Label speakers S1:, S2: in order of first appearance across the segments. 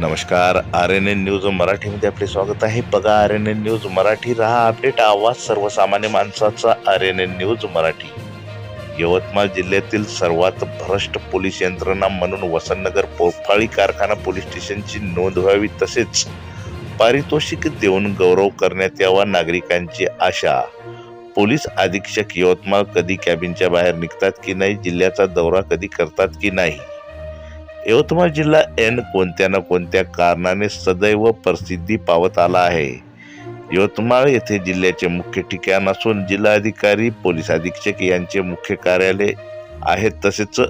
S1: नमस्कार. R N N news मराठीमध्ये आपले स्वागत आहे. बघा R N N news Marathi रहा अपडेट आवाज सर्वसामान्य माणसाचा R N N news Marathi. Yavatmal जिल्ह्यातील सर्वात भ्रष्ट पोलीस यंत्रणा म्हणून वसंतनगर पोफाळी कारखाना पोलीस स्टेशनची नोंद व्हावी तसेच पारितोषिक देऊन गौरव करण्यात यावा नागरिकांची आशा. पोलीस अधीक्षक यवतमाळ कधी कॅबिनच्या बाहेर निघतात की नाही? जिल्ह्याचा दौरा कधी करतात की नाही? यवतमाळ जिल्हा एन कोणत्या ना कोणत्या कारणाने सदैव प्रसिद्धी पावत आला आहे. यवतमाळ येथे जिल्ह्याचे मुख्य ठिकाण असून जिल्हाधिकारी पोलीस अधीक्षक यांचे मुख्य कार्यालय आहे तसेच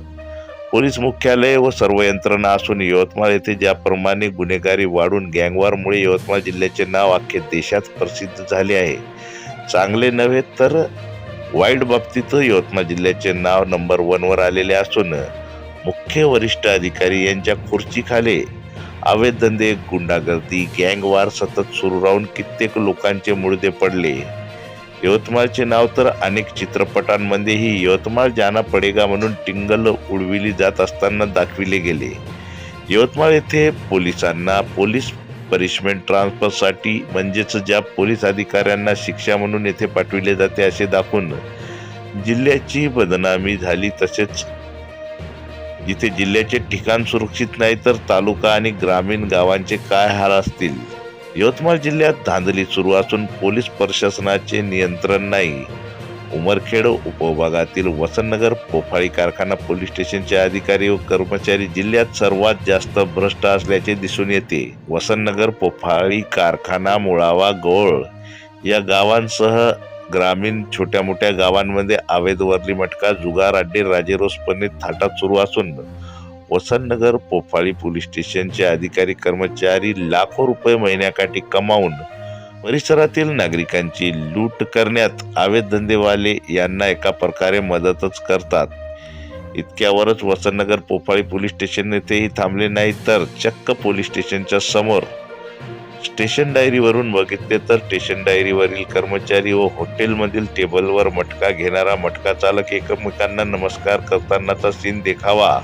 S1: पोलीस मुख्यालय व सर्व यंत्रणा असून यवतमाळ येथे ज्याप्रमाणे गुन्हेगारी वाढून गँगवारमुळे यवतमाळ जिल्ह्याचे नाव अख्खे देशात प्रसिद्ध झाले आहे. चांगले नव्हे तर वाईट बाबतीत यवतमाळ जिल्ह्याचे नाव नंबर वनवर आलेले असून मुख्य वरिष्ठ अधिकारी यांच्या खुर्चीखाली अवैध धंदे गुंडागर्दी गँगवार सतत सुरू राहून कित्येक लोकांचे मुळदे पडले. यवतमाळचे नाव तर अनेक चित्रपटांमध्येही यवतमाळ जाना पडेगा म्हणून टिंगल उडविली जात असताना दाखविले गेले. यवतमाळ येथे पोलिसांना पोलीस पनिशमेंट ट्रान्सफरसाठी म्हणजेच ज्या पोलीस अधिकाऱ्यांना शिक्षा म्हणून येथे पाठविले जाते असे दाखवून जिल्ह्याची बदनामी झाली तसेच जिथे जिल्ह्याचे ठिकाण सुरक्षित नाही तर तालुका आणि ग्रामीण गावांचे काय हाल असतील? यवतमाळ जिल्ह्यात धांदली सुरू असून पोलीस प्रशासनाचे नियंत्रण नाही. उमरखेड उपविभागातील वसंतनगर पोफाळी कारखाना पोलीस स्टेशनचे अधिकारी व कर्मचारी जिल्ह्यात सर्वात जास्त भ्रष्ट असल्याचे दिसून येते. वसंतनगर पोफाळी कारखाना मुळावा गोळ या गावांसह ग्रामीण छोट्या मोठ्या गावांमध्ये आवेद वरली मटका जुगार अड्डे राजेरोसपणे थाटात सुरू असून वसंतनगर पोफाळी पोलीस स्टेशनचे अधिकारी कर्मचारी लाखो रुपये महिन्याकाठी कमावून परिसरातील नागरिकांची लूट करण्यात आवेद धंदेवाले यांना एका प्रकारे मदतच करतात. इतक्यावरच वसंतनगर पोफाळी पोलीस स्टेशन येथेही थांबले नाही तर चक्क पोलीस स्टेशनच्या समोर स्टेशन डायरीवरून बघितले तर स्टेशन डायरीवरील कर्मचारी व हॉटेलमधील टेबलवर मटका घेणारा मटका चालक एकमेकांना नमस्कार करतानाचा सीन देखावा.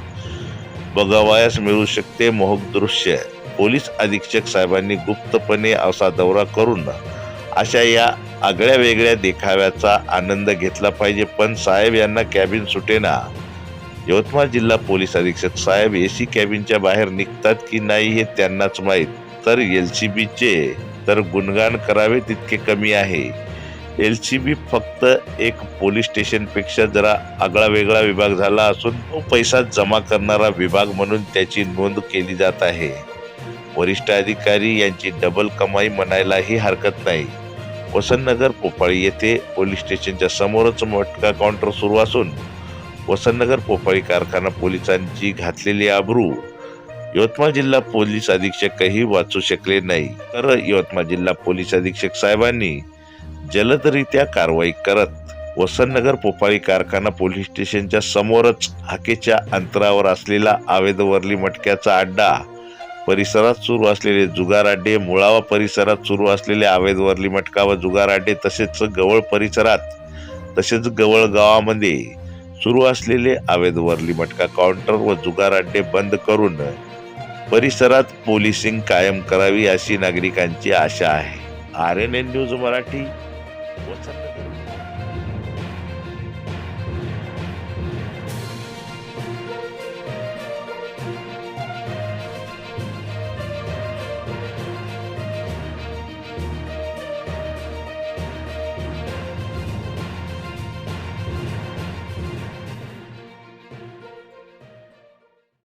S1: बघावयास मिळू शकते मोहक दृश्य. पोलीस अधीक्षक साहेबांनी गुप्तपणे असा दौरा करून अशा या आगळ्या वेगळ्या देखाव्याचा आनंद घेतला पाहिजे. पण साहेब यांना कॅबिन सुटेना. यवतमाळ जिल्हा पोलीस अधीक्षक साहेब एसी कॅबिनच्या बाहेर निघतात की नाही हे त्यांनाच माहीत. तर एल सी बीचे तर गुणगान करावे तितके कमी आहे. एल सी बी फक्त एक पोलीस स्टेशनपेक्षा जरा आगळा वेगळा विभाग झाला असून तो पैसा जमा करणारा विभाग म्हणून त्याची नोंद केली जात आहे. वरिष्ठ अधिकारी यांची डबल कमाई म्हणायलाही हरकत नाही. वसंतनगर पोफाळी येथे पोलीस स्टेशनच्या समोरच मटका काउंटर सुरू असून वसंतनगर पोफाळी कारखाना पोलिसांची घातलेली आबरू यवतमाळ जिल्हा पोलीस अधीक्षकही वाचू शकले नाही. तर यवतमाळ जिल्हा पोलीस अधीक्षक साहेबांनी जलदरित्या कारवाई करत वसंतनगर पोपाळी कारखाना पोलीस स्टेशनच्या समोरच हाकेच्या अंतरावर असलेला आवेदवरली मटक्याचा अड्डा परिसरात सुरू असलेले जुगार अड्डे मुळावा परिसरात सुरू असलेले आवेदवरली मटका व जुगार अड्डे तसेच गवळ परिसरात तसेच गवळ गावामध्ये सुरू असलेले आवेदवरली मटका काउंटर व जुगार अड्डे बंद करून परिसरात पोलिसिंग कायम करावी अशी नागरिकांची आशा आहे. R N N news Marathi